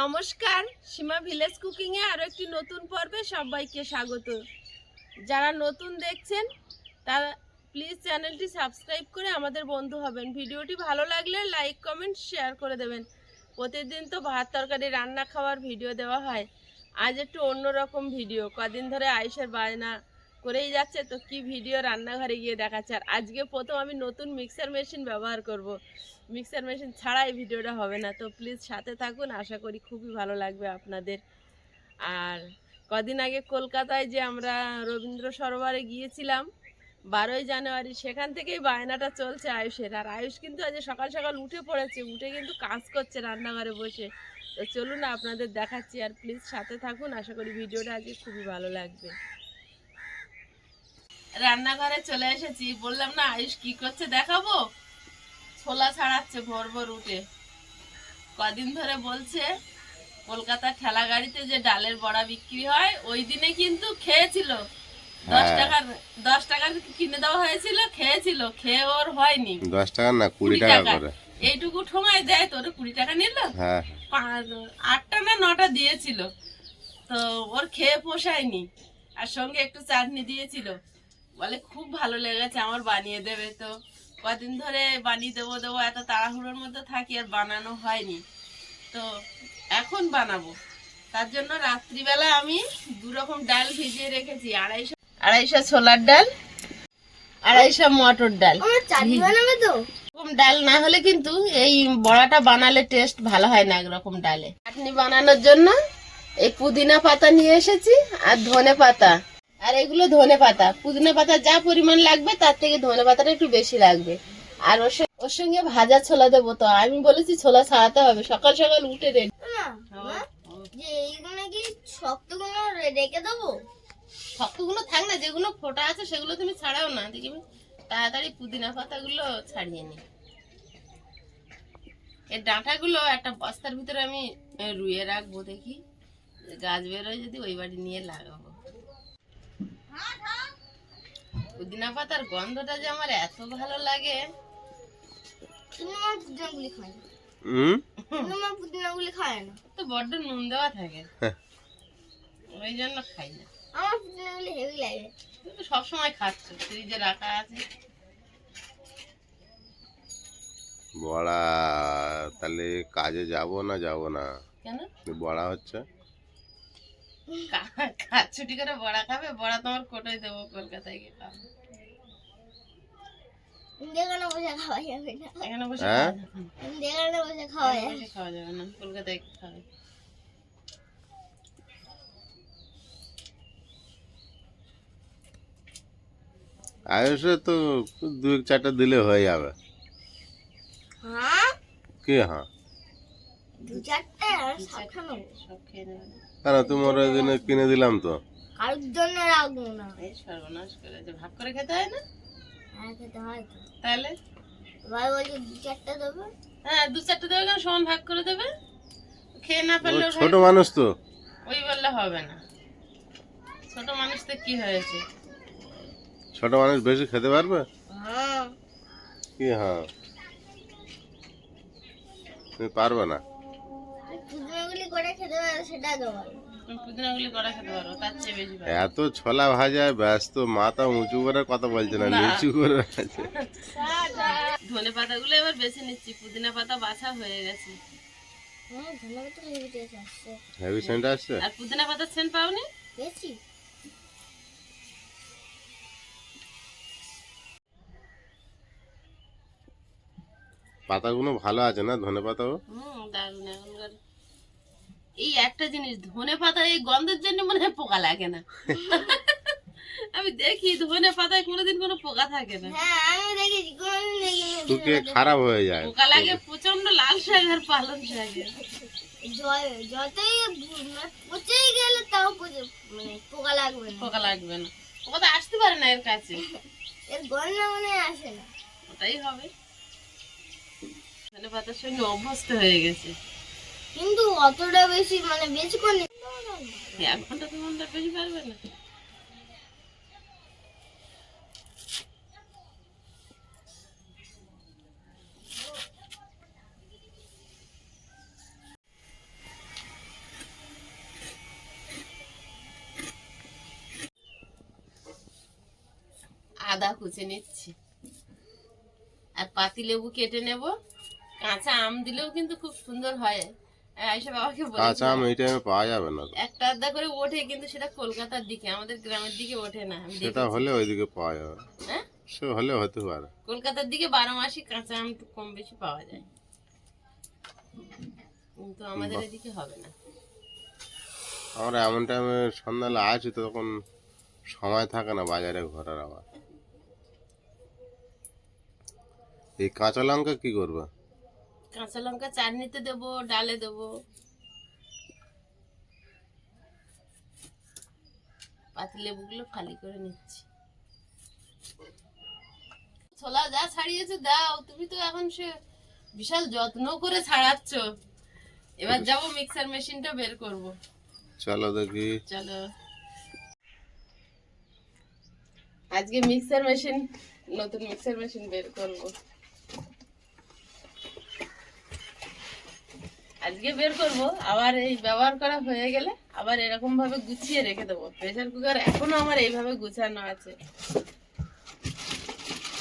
নমস্কার, সীমা ভিলেজ কুকিংয়ে আরও একটি নতুন পর্বে সবাইকে স্বাগত। যারা নতুন দেখছেন, তারা প্লিজ চ্যানেলটি সাবস্ক্রাইব করে আমাদের বন্ধু হবেন। ভিডিওটি ভালো লাগলে লাইক কমেন্ট শেয়ার করে দেবেন। প্রতিদিন তো ভাত তরকারি, রান্না খাওয়ার ভিডিও দেওয়া হয়। আজ একটু অন্যরকম ভিডিও কদিন ধরে আয়ুষের বায়না করেই যাচ্ছে, তো কি ভিডিও রান্নাঘরে গিয়ে দেখাচ্ছে? আর আজকে প্রথম আমি নতুন মিক্সার মেশিন ব্যবহার করব। মিক্সার মেশিন ছাড়া এই ভিডিওটা হবে না, তো প্লিজ সাথে থাকুন, আশা করি খুবই ভালো লাগবে আপনাদের। আর কদিন আগে কলকাতায় যে আমরা রবীন্দ্র সরোবরে গিয়েছিলাম, বারোই জানুয়ারি, সেখান থেকেই বায়নাটা চলছে আয়ুষের। আর আয়ুষ কিন্তু আজ সকাল সকাল উঠে পড়েছে, উঠে কিন্তু কাজ করছে রান্নাঘরে বসে। তো চলুন আপনাদের দেখাচ্ছি, আর প্লিজ সাথে থাকুন, আশা করি ভিডিওটা আজকে খুবই ভালো লাগবে। রান্নাঘরে চলে এসেছি। বললাম না আয়ুষ কি করছে দেখাবো? ছোলা ছাড়াচ্ছে ভোর ভোর উঠে। কদিন ধরে বলছে কলকাতা ঠেলা গাড়িতে যে ডালের বড়া বিক্রি হয় ওই দিনে কিন্তু খেয়েছিল। দশ হ্যাঁ। টাকার দশ টাকার কিনে দেওয়া হয়েছিল খেয়েছিল। খেয়ে ওর হয়নি। দশ টাকা না কুড়ি টাকা। করে। এইটুকু ঠোঙায় দেয় তোর কুড়ি টাকা নিল? হ্যাঁ। আটটা না নটা দিয়েছিল। তো ওর খেয়ে পোষায়নি। আর সঙ্গে একটু চাটনি দিয়েছিল। বলে খুব ভালো লেগেছে আমার বানিয়ে দেবে তো। কদিন ধরে বানিয়ে দেবো দেবো এত তাড়াহুড়োর মধ্যে থাকি আর বানানো হয়নি। তো এখন বানাবো। তার জন্য রাত্রিবেলা আমি দু রকম ডাল ভিজিয়ে রেখেছি আড়াইশো আড়াইশো ছোলার ডাল আড়াইশো মটর ডাল। এরকম ডাল না হলে কিন্তু এই বড়াটা বানালে টেস্ট ভালো হয় না একরকম ডালে। চাটনি বানানোর জন্য এই পুদিনা পাতা নিয়ে এসেছি আর ধনে পাতা। আর এগুলো ধনে পাতা। পুদিনা পাতা যা পরিমাণ লাগবে তার থেকে ধনে পাতাটা একটু বেশি লাগবে। আর ওর সঙ্গে- ওর সঙ্গে ভাজা ছোলা দেবো তো। আমি বলেছি ছোলা ছাড়াতে হবে। সকাল সকাল উঠে রেডি যে এইগুলো কি শক্ত কোনো রেখে দেবো? শক্তগুলো থাক না যেগুলো ফোটা আছে সেগুলো তুমি ছাড়াও না। দেখবি তাড়াতাড়ি পুদিনা পাতাগুলো ছাড়িয়ে নি। এই ডাঁটাগুলো একটা বস্তার ভিতরে আমি এ, রুইয়ে রাখব দেখি। গাছ বেরোয় যদি ওই বাড়ি নিয়ে লাগাবো। পুদিনা পাতার গন্ধটা যে আমার এত ভালো লাগে। পুদিনাগুলি খায় না তো বড্ড নুন দেওয়া থাকে। ওই জন্য খাই না। আমার পুদিনাগুলি হেভি লাগে। তো সবসময় খাচ্ছ ফ্রিজে রাখা আছে। বড়া তাহলে কাজে যাব না যাব না? কেন? বড়া হচ্ছে? ছুটি করে বড়া খাবে বড়া তোমার কোটোই দেবো কলকাতায় গিয়ে খাবে। যেখানে বসে খাওয়া যাবে না? এখানে বসে হ্যাঁ? খাওয়া যাবে না। যেখানে বসে খাওয়া যাবে? বসে খাওয়া যাবে না? কলকাতায় খাবে। আয়ুষে তো দুই চারটা দিলে হয়ে যাবে। হ্যাঁ? কি হ্যাঁ? দু চারটে সব খেয়ে নেবে। কেন তোমার ওই দিনে কিনে দিলাম তো। কারোর জন্য রাখব না। এই সর্বনাশ করে যে ভাগ করে খেতে হয় না? হ্যাঁ খেতে হয় তো। তাহলে? এবার বলছে দু চারটে দেবো। হ্যাঁ দু চারটে দেবে কেন? সমান ভাগ করে দেবে। খেয়ে না পারলে ছোট মানুষ তো। ওই বললে হবে না। ছোট মানুষ তো কি হয়েছে? ছোট মানুষ বেশি খেতে পারবে? হ্যাঁ। কি হ্যাঁ। তুমি পারবে না। এত ছোলা ভাজায় ব্যস্ত মাথা উঁচু করে কথা বলছে না। নিচু করে আছে ধনে পাতাগুলো এবার বেছে নিচ্ছি পুদিনা পাতা বাছা হয়ে গেছে। হ্যাঁ হেভি হেভি সেন্ট আসছে। আর পুদিনা পাতার সেন্ট পাওনি? পেয়েছি পাতাগুলো ভালো আছে না ধনে পাতাও? হুম দারুণ এখনকার এই একটা জিনিস ধনে পাতা এই গন্ধের জন্য মনে হয় পোকা লাগে না। আমি দেখি ধনে পাতায় কোনোদিন কোনো পোকা থাকে না। হ্যাঁ আমি দেখেছি কোনোদিন দেখিনি শুকিয়ে খারাপ হয়ে যায়। পোকা লাগে প্রচণ্ড লাল শাক আর পালং শাকে যতই ভু- মানে গেলে তাও মানে পোকা লাগবে না। পোকা লাগবে না। পোকা তো আসতে পারে না এর কাছে। এর গন্ধ মনে হয় আসে না। ওটাই হবে। ধনে পাতার সঙ্গে অভ্যস্ত হয়ে গেছে। কিন্তু অতটা বেশি মানে বেশি বেশিক্ষণ এক ঘণ্টা, দু ঘণ্টা বেশি পারবে না। আদা কুচে নিচ্ছি। আর পাতি লেবু কেটে নেব। কাঁচা আম দিলেও কিন্তু খুব সুন্দর হয়। কাঁচা আম এই টাইমে পাওয়া যাবে না একটা আধা করে ওঠে কিন্তু সেটা কলকাতার দিকে আমাদের গ্রামের দিকে ওঠে না সেটা। হলে ওইদিকে পাওয়া যাবে। হ্যাঁ? সে হলে হতে পারে। কলকাতার দিকে বারো কাঁচা আম কম বেশি পাওয়া যায়। কিন্তু আমাদের এদিকে হবে না। আমরা এমন টাইমে সন্ধ্যাবেলা আছি তো তখন সময় থাকে না বাজারে ঘোরার আবার। এই কাঁচা লঙ্কা কি করবে? কাঁচা লঙ্কা চাটনিতে দেবো ডালে দেবো। পাতি লেবুগুলো ফালি করে নিচ্ছি। ছোলা যা ছাড়িয়েছে দাও তুমি তো এখন সে বিশাল যত্ন করে ছাড়াচ্ছ। এবার যাব মিক্সার মেশিনটা বের করব। চলো দেখি। চলো। আজকে মিক্সার মেশিন নতুন মিক্সার মেশিন বের করব। আজকে বের করব আবার এই ব্যবহার করা হয়ে গেলে আবার এরকম ভাবে গুছিয়ে রেখে দেবো। প্রেসার কুকার এখনও আমার এইভাবে গুছানো আছে।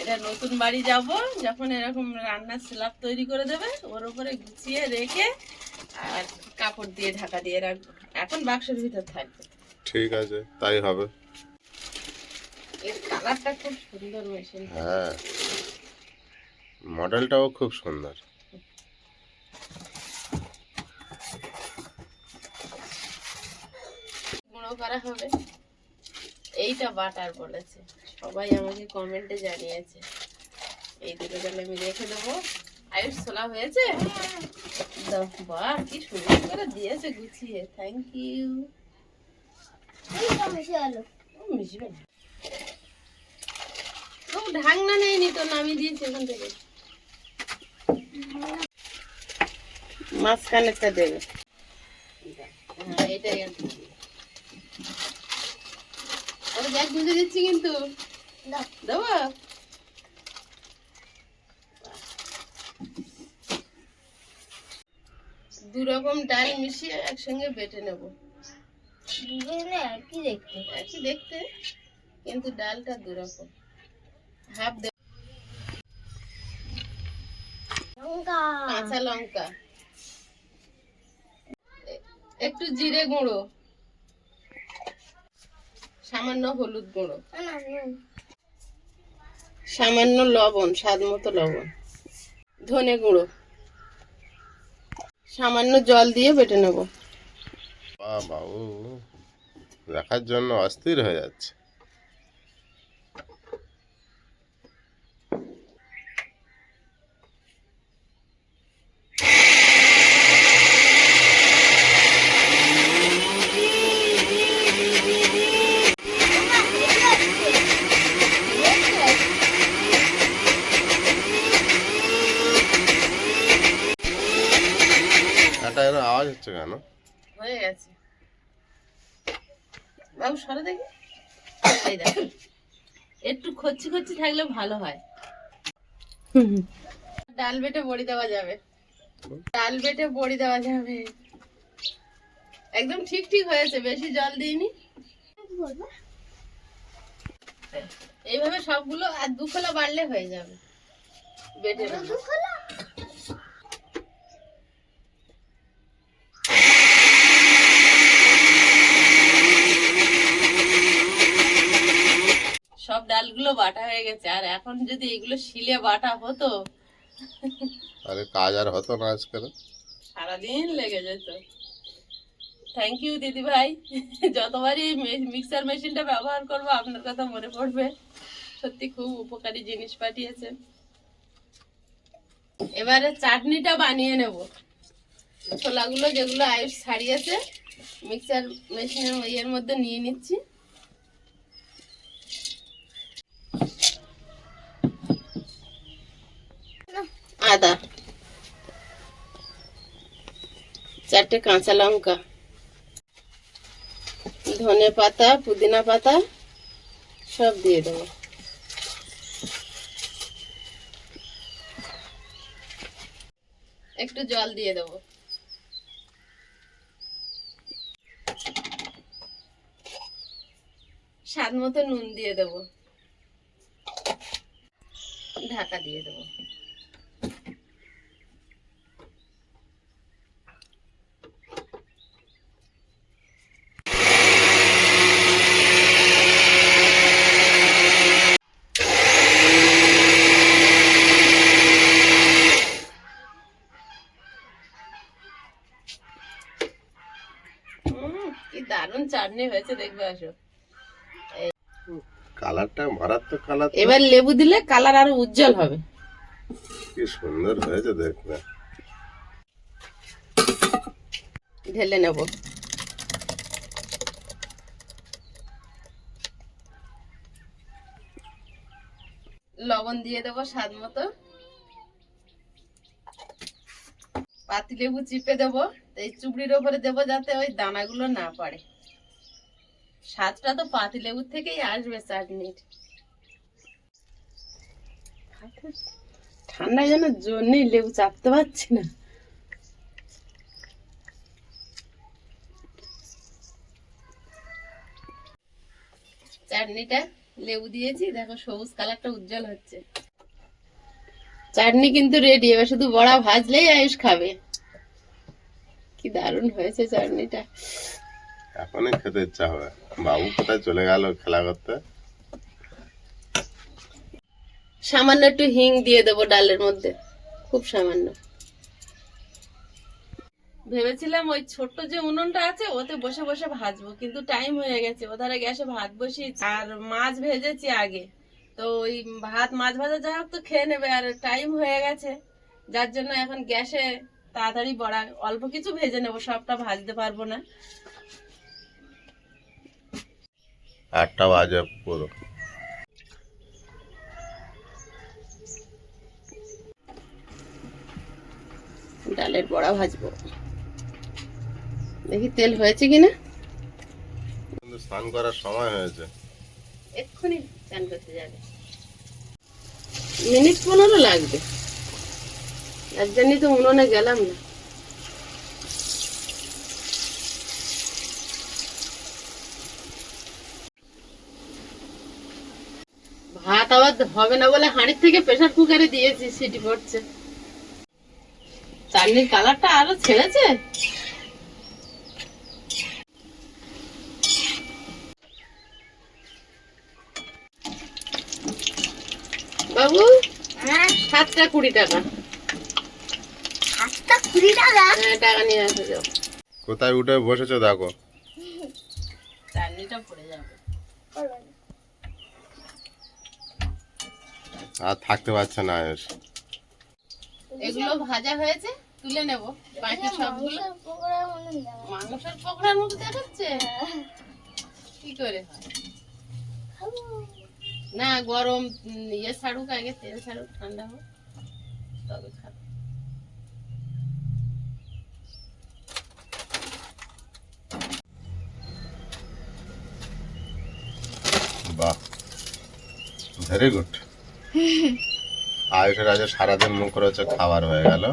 এটা নতুন বাড়ি যাব যখন এরকম রান্নার স্ল্যাব তৈরি করে দেবে ওর উপরে গুছিয়ে রেখে আর কাপড় দিয়ে ঢাকা দিয়ে রাখব। এখন বাক্সের ভিতর থাকবে। ঠিক আছে তাই হবে। এর কালারটা খুব সুন্দর মেশিন হ্যাঁ। মডেলটাও খুব সুন্দর। করা হবে। এইটা বাটার বলেছে। সবাই আমাকে কমেন্টে জানিয়েছে। এই দুটো তাহলে আমি রেখে দেবো। আয়ুষ ছোলা হয়েছে? বাহ, কি সুন্দর করে দিয়েছে গুছিয়ে। থ্যাংক ইউ মিশবে না ও, ঢাকনা নেয়নি তো, নামিয়ে দিয়েছি এখান থেকে। মাঝখানেরটা দেবে। হ্যাঁ দিচ্ছি কিন্তু। দেবো? দু রকম ডাল মিশিয়ে একসঙ্গে বেটে নেব। দুজনে একই দেখতে একই দেখতে কিন্তু ডালটা দু রকম হাফ লঙ্কা। কাঁচা লঙ্কা। একটু জিরে গুঁড়ো। সামান্য হলুদ গুঁড়ো। সামান্য লবণ স্বাদ মতো লবণ। ধনে গুঁড়ো। সামান্য জল দিয়ে বেটে নেব। দেখার জন্য অস্থির হয়ে যাচ্ছে। এর আওয়াজ হচ্ছে কেন? হয়ে গেছে। বাবু, সরে দেখি। একটু খচ্ছি খচ্ছি থাকলে ভালো হয়। ডাল বেটে বড়ি দেওয়া যাবে। ডাল বেটে বড়ি দেওয়া যাবে। একদম ঠিক ঠিক হয়েছে, বেশি জল দিইনি। এইভাবে সবগুলো আর দু খোলা বাড়লে হয়ে যাবে। বেটে নেব। দুধ হলো? সব ডালগুলো বাটা হয়ে গেছে। আর এখন যদি এগুলো শিলে বাটা হতো আরে কাজ আর হতো না আজকাল সারাদিন লেগে যেত। থ্যাংক ইউ দিদি ভাই যতবারই মিক্সার মেশিনটা ব্যবহার করব আপনার কথা মনে পড়বে। সত্যি খুব উপকারী জিনিস পাঠিয়েছেন এবারে চাটনিটা বানিয়ে নেব। ছোলাগুলো যেগুলো আয়ুষ ছাড়িয়েছে মিক্সার মেশিনের ইয়ের মধ্যে নিয়ে নিচ্ছি। আদা চারটে কাঁচা লঙ্কা, ধনে পাতা, পুদিনা পাতা, সব দিয়ে দেবো। একটু জল দিয়ে দেবো। স্বাদ মতো নুন দিয়ে দেবো। ঢাকা দিয়ে দেবো উম, কি দারুণ চাটনি হয়েছে দেখবে আসো। কালারটা মারাত্মক কালার এবার লেবু দিলে কালার আরও উজ্জ্বল হবে। কি সুন্দর হয়েছে দেখতে। ঢেলে নেব। লবণ দিয়ে দেবো স্বাদ মতো। পাতি লেবু চিপে দেবো এই চুবড়ির ওপরে দেবো যাতে ওই দানাগুলো না পড়ে। স্বাদটা তো পাতি লেবুর থেকেই আসবে চাটনির ঠান্ডায় যেন জন্যই লেবু চাপতে পারছি না। চাটনিটা লেবু দিয়েছি দেখো সবুজ কালারটা উজ্জ্বল হচ্ছে। চাটনি কিন্তু রেডি এবার শুধু বড়া ভাজলেই আয়ুষ খাবে। কি দারুণ হয়েছে চাটনিটা। এখনই খেতে ইচ্ছা হবে। বাবু কোথায় চলে গেল খেলা করতে? সামান্য একটু হিং দিয়ে দেবো ডালের মধ্যে। খুব সামান্য। ভেবেছিলাম ওই ছোট্ট যে উনুনটা আছে, ওতে বসে বসে ভাজবো, কিন্তু টাইম হয়ে গেছে। ওধারে গ্যাসে ভাত বসিয়েছি। আর মাছ ভেজেছি আগে। তো ওই ভাত মাছ ভাজা যা হোক তো খেয়ে নেবে, আর টাইম হয়ে গেছে। যার জন্য এখন গ্যাসে তাড়াতাড়ি বড়া অল্প কিছু ভেজে নেব, সবটা ভাজতে পারব না। আটটা বাজে পুরো। ডালের বড়া ভাজবো। দেখি তেল হয়েছে কিনা? স্নান করার সময় হয়েছে। এক্ষুনি চান করতে যাবে। মিনিট পনেরো লাগবে। তার জন্যই তো উনুনে গেলাম না। আবার হবে না বলে হাঁড়ির থেকে প্রেসার কুকারে দিয়েছি সিটি পড়ছে। চাটনির কালারটা আরও ছেড়েছে? বাবু হ্যাঁ। সাতটা কুড়ি টাকা। সাতটা কুড়ি টাকা? হ্যাঁ টাকা নিয়ে আসো যাও। কোথায় উঠে বসেছো দেখো। চাটনিটা পড়ে যাবে। আর থাকতে পারছে না আয়ুষ এগুলো ভাজা হয়েছে তুলে নেব। বাকি সবগুলো মাংসের পকোড়ার মতো দেখাচ্ছে কি করে হয়? না গরম ইয়ে ছাড়ুক আগে তেল ছাড়ুক ঠান্ডা হোক তবে খাবে। বাহ ভেরি গুড আয়ুষের আজ সারাদিন মুখ রয়েছে খাবার হয়ে গেল।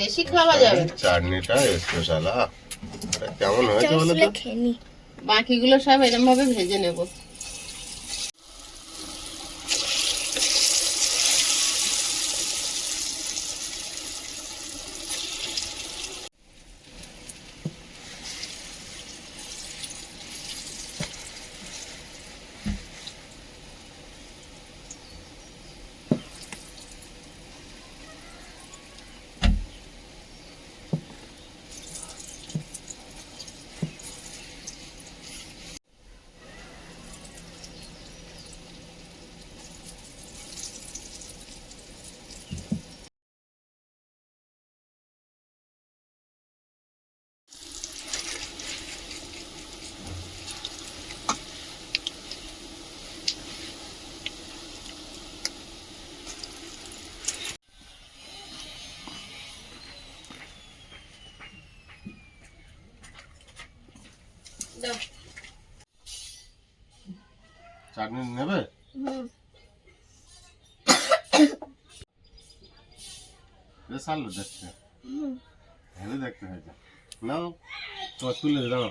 বেশি খাওয়া যাবে। চাটনিটা স্পেশাল কেমন হয়েছে বলে তো বাকিগুলো সব এরকম ভাবে ভেজে নেব। নেবে? দেখতে। হেলে দেখতে হয়েছে নাও তুলে দাও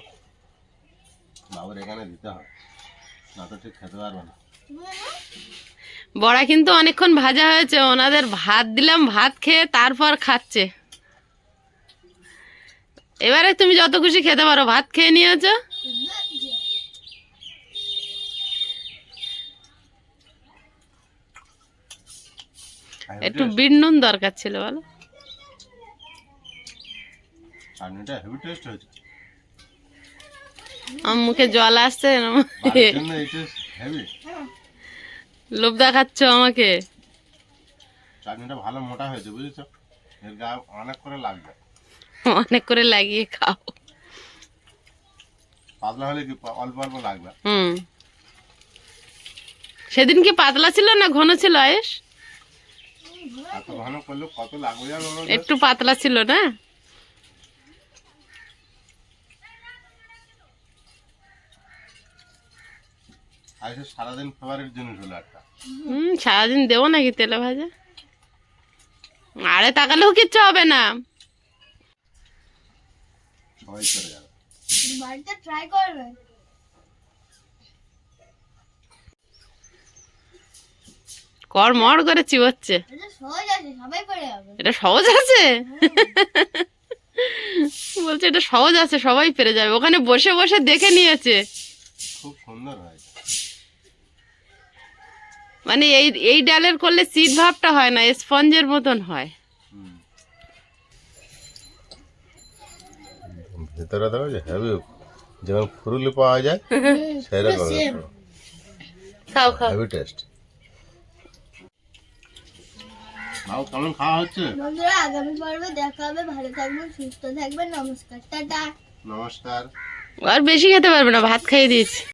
বাবুর এখানে দিতে হয়। না তো ঠিক খেতে পারবে না। বড়া কিন্তু অনেকক্ষণ ভাজা হয়েছে, ওনাদের ভাত দিলাম, ভাত খেয়ে তারপর খাচ্ছে। এবারে তুমি যত খুশি খেতে পারো, ভাত খেয়ে নিয়েছো? একটু বিট নুন দরকার ছিল বলো। আমার মুখে জল আসছে লোভ দেখাচ্ছ আমাকে। চাটনিটা ভালো মোটা হয়েছে বুঝেছ? এর গা অনেক করে লাগবে। অনেক করে লাগিয়ে খাও। পাতলা হলে কি অল্প অল্প লাগবে? হুম। সেদিন কি পাতলা ছিল না ঘন ছিল আয়েস এত ঘন করলে কত লাগবে জানো আমাদের? একটু পাতলা ছিল না? সারাদিন জিনিস হুম সারাদিন দেবো নাকি তেলে ভাজা? আরে তাকালেও কিচ্ছু হবে না। সবাই করে যাবে। বাড়িতে ট্রাই করবে? কর মর করে চিবোচ্ছে। এটা সহজ আছে সবাই পেরে যাবে এটা সহজ আছে? বলছে এটা সহজ আছে সবাই পেরে যাবে। ওখানে বসে বসে দেখে নিয়েছে। খুব সুন্দর হয়েছে মানে এই এই ডালের করলে সিট ভাবটা হয় না স্পঞ্জের মতন হয়। ভেতরে দেখো যে হেভি যেমন ফুরুলি পাওয়া যায় সেরকম খাও খাও। হেভি টেস্ট বাবু কেমন খাওয়া হচ্ছে। বন্ধুরা আগামী পর্বে দেখা হবে ভালো থাকবেন সুস্থ থাকবেন নমস্কার টাটা। নমস্কার। আর বেশি খেতে পারবে না ভাত খাইয়ে দিয়েছি।